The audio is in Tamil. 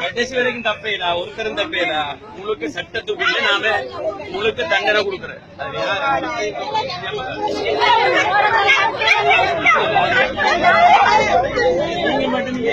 கடைசி வரைக்கும் தப்பேடா ஒருத்தரும் தப்பேடா. உங்களுக்கு சட்ட தூக்கிட்டு நாம உங்களுக்கு தண்டனை கொடுக்குறேன். நீங்க மட்டும் நீங்க